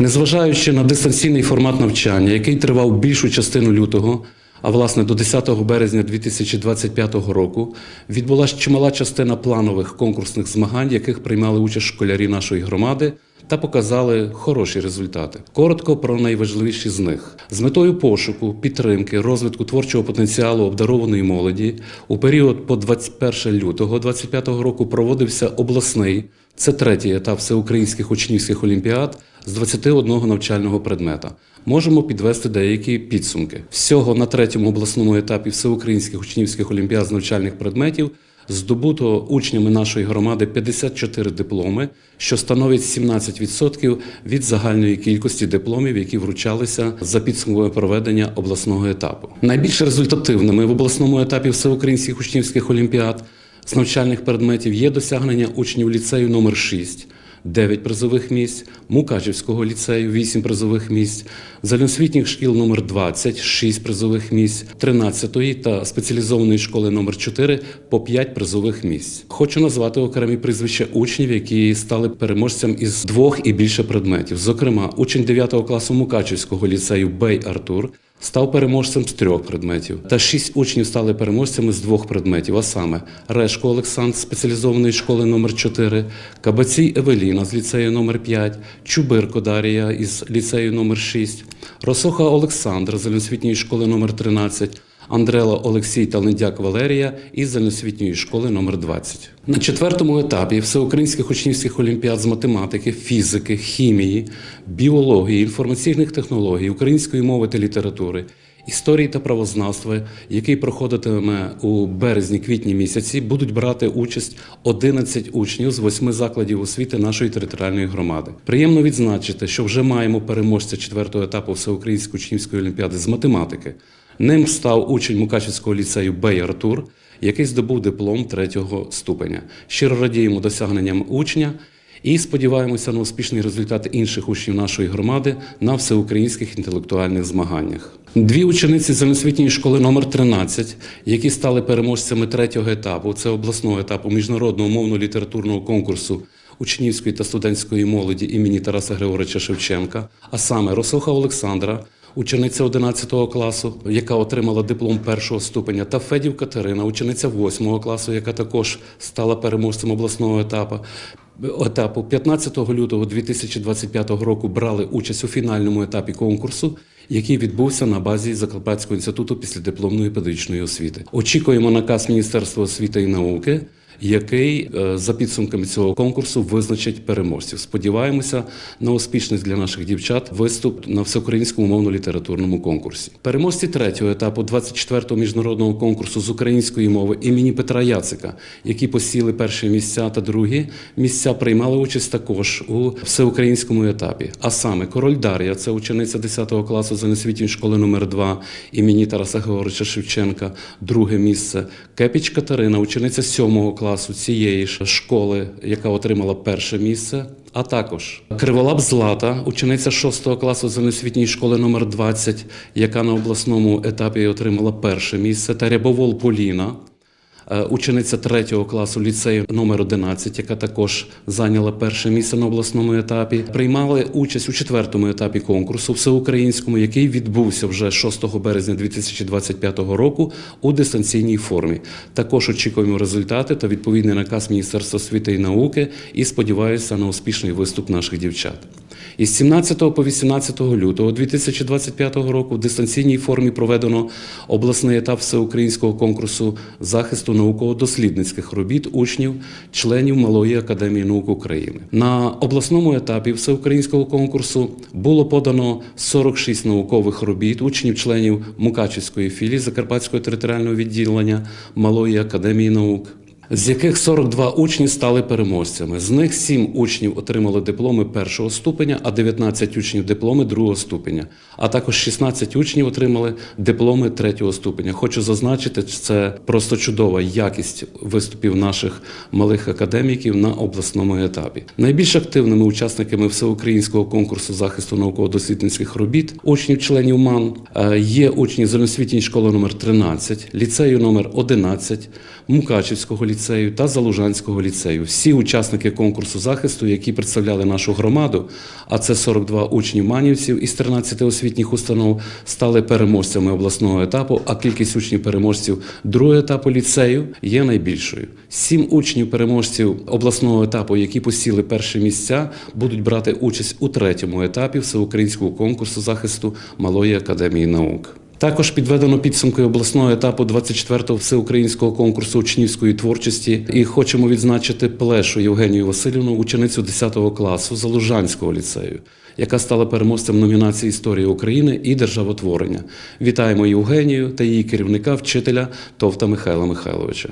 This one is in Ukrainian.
Незважаючи на дистанційний формат навчання, який тривав більшу частину лютого, а власне до 10 березня 2025 року, відбулася чимала частина планових конкурсних змагань, яких приймали участь школярі нашої громади. Та показали хороші результати. Коротко про найважливіші з них з метою пошуку, підтримки, розвитку творчого потенціалу обдарованої молоді у період по 21 лютого 2025 року проводився обласний, це третій етап всеукраїнських учнівських олімпіад з 21 навчального предмета. Можемо підвести деякі підсумки. Всього на третьому обласному етапі всеукраїнських учнівських олімпіад з навчальних предметів здобуто учнями нашої громади 54 дипломи, що становить 17% від загальної кількості дипломів, які вручалися за підсумками проведення обласного етапу. Найбільш результативними в обласному етапі всеукраїнських учнівських олімпіад з навчальних предметів є досягнення учнів ліцею номер 6 9 призових місць, Мукачівського ліцею 8 призових місць, загальноосвітніх шкіл номер 20 6 призових місць, 13-ї та спеціалізованої школи номер 4 по 5 призових місць. Хочу назвати окремі прізвища учнів, які стали переможцем із двох і більше предметів. Зокрема, учень 9 класу Мукачівського ліцею Бей Артур став переможцем з трьох предметів, та шість учнів стали переможцями з двох предметів, а саме Решко Олександр з спеціалізованої школи номер 4 Кабацій Евеліна з ліцею номер 5 Чубирко Дарія із ліцею номер 6 Росоха Олександр з освітньої школи номер 13 Андрела Олексій та Лендяк Валерія із загальноосвітньої школи номер 20 На четвертому етапі всеукраїнських учнівських олімпіад з математики, фізики, хімії, біології, інформаційних технологій, української мови та літератури, історії та правознавства, який проходитиме у березні-квітні місяці, будуть брати участь 11 учнів з восьми закладів освіти нашої територіальної громади. Приємно відзначити, що вже маємо переможця четвертого етапу всеукраїнської учнівської олімпіади з математики. Ним став учень Мукачівського ліцею Бей Артур, який здобув диплом третього ступеня. Щиро радіємо досягненням учня і сподіваємося на успішний результат інших учнів нашої громади на всеукраїнських інтелектуальних змаганнях. Дві учениці загальноосвітньої школи номер 13, які стали переможцями третього етапу, це обласного етапу міжнародного мовно-літературного конкурсу учнівської та студентської молоді імені Тараса Григоровича Шевченка, а саме Росоха Олександра, учениця 11 класу, яка отримала диплом першого ступеня, та Федів Катерина, учениця 8 класу, яка також стала переможцем обласного етапу. Етапу 15 лютого 2025 року брали участь у фінальному етапі конкурсу, який відбувся на базі Закарпатського інституту післядипломної педагогічної освіти. Очікуємо наказ Міністерства освіти і науки, який е, за підсумками цього конкурсу визначить переможців. Сподіваємося на успішність для наших дівчат виступ на всеукраїнському мовно-літературному конкурсі. Переможці третього етапу 24-го міжнародного конкурсу з української мови імені Петра Яцика, які посіли перші місця та другі місця, приймали участь також у всеукраїнському етапі. А саме Король Дар'я, це учениця 10 класу загальноосвітньої школи номер 2 імені Тараса Григоровича Шевченка, друге місце. Кепіч Катерина, учениця 7 класу цієї ж школи, яка отримала перше місце. А також Криволап Злата, учениця 6 класу загальноосвітньої школи номер 20, яка на обласному етапі отримала перше місце, та Рябовол Поліна, учениця 3 класу ліцею номер 11, яка також зайняла перше місце на обласному етапі, приймали участь у четвертому етапі конкурсу всеукраїнському, який відбувся вже 6 березня 2025 року у дистанційній формі. Також очікуємо результати та відповідний наказ Міністерства освіти і науки і сподіваюся на успішний виступ наших дівчат. Із 17 по 18 лютого 2025 року в дистанційній формі проведено обласний етап всеукраїнського конкурсу захисту науково-дослідницьких робіт учнів, членів Малої академії наук України. На обласному етапі всеукраїнського конкурсу було подано 46 наукових робіт учнів, членів Мукачівської філії Закарпатського територіального відділення Малої академії наук з яких 42 учні стали переможцями. З них 7 учнів отримали дипломи першого ступеня, а 19 учнів дипломи другого ступеня. А також 16 учнів отримали дипломи третього ступеня. Хочу зазначити, це просто чудова якість виступів наших малих академіків на обласному етапі. Найбільш активними учасниками всеукраїнського конкурсу захисту науково-дослідницьких робіт учнів-членів МАН е, є учні загальноосвітньої школи номер 13, ліцею номер 11, Мукачівського ліцею ліцею та Залужанського ліцею. Всі учасники конкурсу захисту, які представляли нашу громаду, а це 42 учнів манівців із 13 освітніх установ, стали переможцями обласного етапу, а кількість учнів переможців другого етапу ліцею є найбільшою. Сім учнів переможців обласного етапу, які посіли перші місця, будуть брати участь у третьому етапі всеукраїнського конкурсу захисту Малої академії наук. Також підведено підсумки обласного етапу 24-го всеукраїнського конкурсу учнівської творчості і хочемо відзначити Плешу Євгенію Васильівну, ученицю 10 класу Залужанського ліцею, яка стала переможцем номінації Історія України і державотворення. Вітаємо Євгенію та її керівника, вчителя Товта Михайла Михайловича.